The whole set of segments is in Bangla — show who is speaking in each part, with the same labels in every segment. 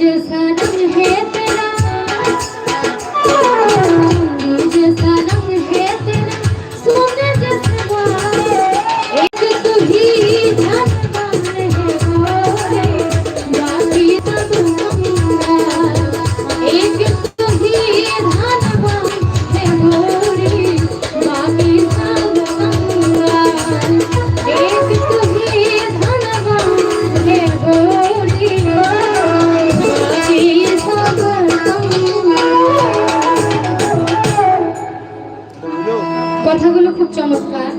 Speaker 1: just had কথাগুলো খুব চমৎকার।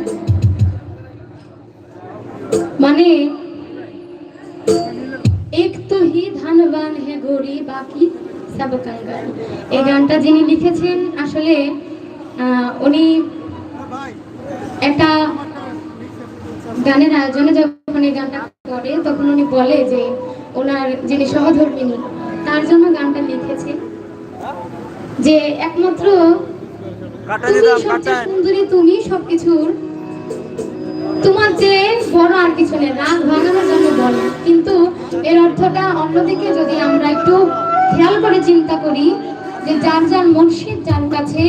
Speaker 1: মানে এক তো হি ধনবান হে গরি বাকি সব কাঙ্গাল। এই গানটা যিনি লিখেছেন, আসলে উনি একটা গানের আয়োজনে যখন এই গানটা করে, তখন উনি বলে যে, ওনার যিনি সহধর্মিনী, তার জন্য গানটা লিখেছে যে একমাত্র সুন্দরী তুমি সবকিছুর। তোমার যে বড় আর কিছু নেই রাগ ভাঙানোর জন্য বলে কিন্তু এর অর্থটা অন্যদিকে যদি আমরা একটু খেয়াল করে চিন্তা করি যে যার যার মুর্শিদ যার কাছে